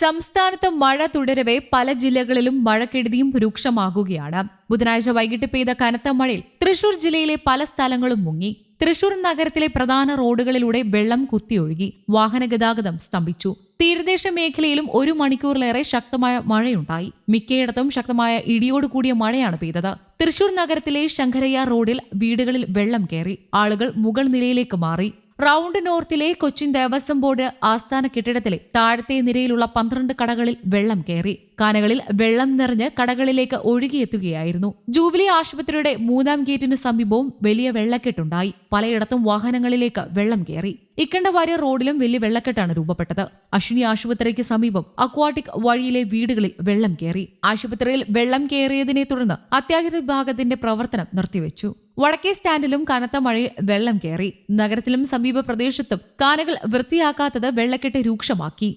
സംസ്ഥാനത്ത് മഴ തുടരവെ പല ജില്ലകളിലും മഴക്കെടുതിയും രൂക്ഷമാകുകയാണ്. ബുധനാഴ്ച വൈകിട്ട് പെയ്ത കനത്ത മഴയിൽ തൃശൂർ ജില്ലയിലെ പല സ്ഥലങ്ങളും മുങ്ങി. തൃശൂർ നഗരത്തിലെ പ്രധാന റോഡുകളിലൂടെ വെള്ളം കുത്തിയൊഴുകി. വാഹന ഗതാഗതം സ്തംഭിച്ചു. തീരദേശ മേഖലയിലും ഒരു മണിക്കൂറിലേറെ ശക്തമായ മഴയുണ്ടായി. മിക്കയിടത്തും ശക്തമായ ഇടിയോട് കൂടിയ മഴയാണ് പെയ്തത്. തൃശൂർ നഗരത്തിലെ ശങ്കരയ്യ റോഡിൽ വീടുകളിൽ വെള്ളം കയറി. ആളുകൾ മുകൾ നിലയിലേക്ക് മാറി. Round north Cochin Devaswom board ആസ്ഥാന കെട്ടിടത്തിലെ താഴത്തെ നിരയിലുള്ള പന്ത്രണ്ട് കടകളിൽ വെള്ളം കയറി. കാനകളിൽ വെള്ളം നിറഞ്ഞ് കടകളിലേക്ക് ഒഴുകിയെത്തുകയായിരുന്നു. ജൂബിലി ആശുപത്രിയുടെ മൂന്നാം ഗേറ്റിന് സമീപവും വലിയ വെള്ളക്കെട്ടുണ്ടായി. പലയിടത്തും വാഹനങ്ങളിലേക്ക് വെള്ളം കയറി. ഇക്കണ്ടവാര്യ റോഡിലും വലിയ വെള്ളക്കെട്ടാണ് രൂപപ്പെട്ടത്. അശ്വിനി ആശുപത്രിക്ക് സമീപം അക്വാട്ടിക് വഴിയിലെ വീടുകളിൽ വെള്ളം കയറി. ആശുപത്രിയിൽ വെള്ളം കയറിയതിനെ തുടർന്ന് അത്യാഹിത വിഭാഗത്തിന്റെ പ്രവർത്തനം നിർത്തിവെച്ചു. വടക്കേ സ്റ്റാൻഡിലും കനത്ത മഴയിൽ വെള്ളം കയറി. നഗരത്തിലും സമീപ പ്രദേശത്തും കാനകൾ വൃത്തിയാക്കാത്തത് വെള്ളക്കെട്ട് രൂക്ഷമാക്കി.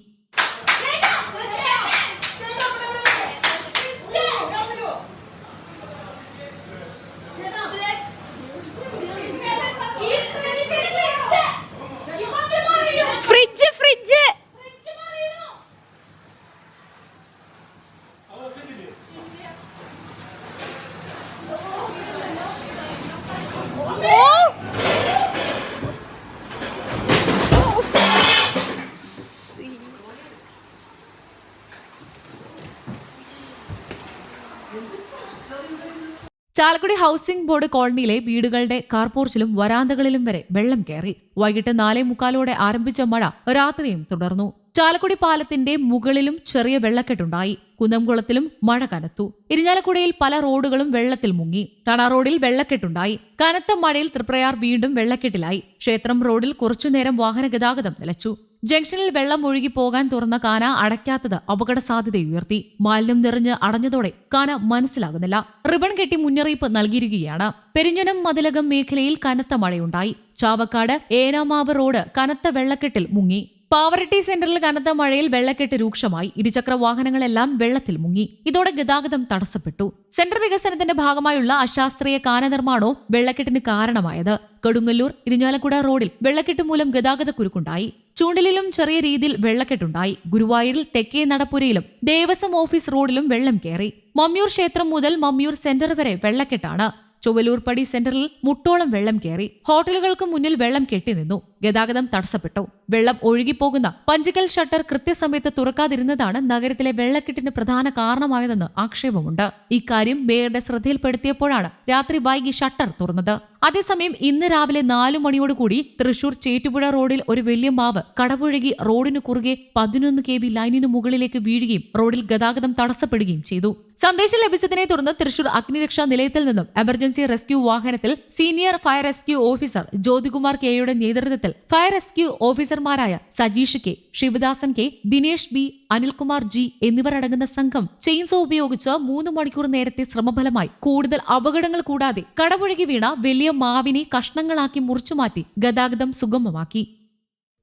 ചാലക്കുടി ഹൌസിംഗ് ബോർഡ് കോളനിയിലെ വീടുകളുടെ കാർപോർച്ചിലും വരാന്തകളിലും വരെ വെള്ളം കയറി. വൈകിട്ട് നാലേ മുക്കാലോടെ ആരംഭിച്ച മഴ രാത്രിയും തുടർന്നു. ചാലക്കുടി പാലത്തിന്റെ മുകളിലും ചെറിയ വെള്ളക്കെട്ടുണ്ടായി. കുന്നംകുളത്തിലും മഴ കനത്തു. ഇരിഞ്ഞാലക്കുടയിൽ പല റോഡുകളും വെള്ളത്തിൽ മുങ്ങി. ടണ റോഡിൽ വെള്ളക്കെട്ടുണ്ടായി. കനത്ത മഴയിൽ തൃപ്രയാർ വീണ്ടും വെള്ളക്കെട്ടിലായി. ക്ഷേത്രം റോഡിൽ കുറച്ചുനേരം വാഹന ഗതാഗതം നിലച്ചു. ജംഗ്ഷനിൽ വെള്ളം ഒഴുകി പോകാൻ തുറന്ന കാന അടയ്ക്കാത്തത് അപകട സാധ്യത ഉയർത്തി മാലിന്യം നിറഞ്ഞ് അടഞ്ഞതോടെ കാന മനസ്സിലാകുന്നില്ല. റിബൺ കെട്ടി മുന്നറിയിപ്പ് നൽകിയിരിക്കുകയാണ്. പെരിഞ്ഞനം മതിലകം മേഖലയിൽ കനത്ത മഴയുണ്ടായി. ചാവക്കാട് ഏനാമാവ് റോഡ് കനത്ത വെള്ളക്കെട്ടിൽ മുങ്ങി. പാവറട്ടി സെന്ററിൽ കനത്ത മഴയിൽ വെള്ളക്കെട്ട് രൂക്ഷമായി. ഇരുചക്ര വാഹനങ്ങളെല്ലാം വെള്ളത്തിൽ മുങ്ങി. ഇതോടെ ഗതാഗതം തടസ്സപ്പെട്ടു. സെന്റർ വികസനത്തിന്റെ ഭാഗമായുള്ള അശാസ്ത്രീയ കാന നിർമ്മാണവും വെള്ളക്കെട്ടിന് കാരണമായത്. കൊടുങ്ങല്ലൂർ ഇരിഞ്ഞാലക്കുട റോഡിൽ വെള്ളക്കെട്ട് മൂലം ഗതാഗത കുരുക്കുണ്ടായി ചൂണ്ടലിലും ചെറിയ രീതിയിൽ വെള്ളക്കെട്ടുണ്ടായി. ഗുരുവായൂരിൽ തെക്കേ നടപ്പുരയിലും ദേവസ്വം ഓഫീസ് റോഡിലും വെള്ളം കയറി. മമ്മിയൂർ ക്ഷേത്രം മുതൽ മമ്മിയൂർ സെന്റർ വരെ വെള്ളക്കെട്ടാണ്. ചുവലൂർപ്പടി സെന്ററിൽ മുട്ടോളം വെള്ളം കയറി. ഹോട്ടലുകൾക്ക് മുന്നിൽ വെള്ളം കെട്ടിനിന്നു ഗതാഗതം തടസ്സപ്പെട്ടു. വെള്ളം ഒഴുകിപ്പോകുന്ന പഞ്ചിക്കൽ ഷട്ടർ കൃത്യസമയത്ത് തുറക്കാതിരുന്നതാണ് നഗരത്തിലെ വെള്ളക്കെട്ടിന് പ്രധാന കാരണമായതെന്ന് ആക്ഷേപമുണ്ട്. ഇക്കാര്യം മേയറുടെ ശ്രദ്ധയിൽപ്പെടുത്തിയപ്പോഴാണ് രാത്രി വൈകി ഷട്ടർ തുറന്നത്. അതേസമയം ഇന്ന് രാവിലെ നാലു മണിയോടുകൂടി തൃശൂർ ചേറ്റുപുഴ റോഡിൽ ഒരു വലിയ മാവ് കടപുഴകി റോഡിനു കുറുകെ പതിനൊന്ന് കെ വി ലൈനിനു മുകളിലേക്ക് വീഴുകയും റോഡിൽ ഗതാഗതം തടസ്സപ്പെടുകയും ചെയ്തു. സന്ദേശം ലഭിച്ചതിനെ തുടർന്ന് തൃശൂർ അഗ്നിരക്ഷാ നിലയത്തിൽ നിന്നും എമർജൻസി റെസ്ക്യൂ വാഹനത്തിൽ senior fire rescue officer Jyothikumar കെയുടെ നേതൃത്വത്തിൽ ഫയർ റെസ്ക്യൂ ഓഫീസർമാരായ Sajeesh K Sivadasan K Dinesh B Anilkumar G എന്നിവരടങ്ങുന്ന സംഘം ചെയിൻസോ ഉപയോഗിച്ച് മൂന്ന് മണിക്കൂർ നേരത്തെ ശ്രമഫലമായി കൂടുതൽ അപകടങ്ങൾ കൂടാതെ കടപുഴകി വീണ വലിയ മാവിനെ കഷ്ണങ്ങളാക്കി മുറിച്ചുമാറ്റി ഗതാഗതം സുഗമമാക്കി.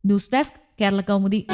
News desk Kerala Kaumudi.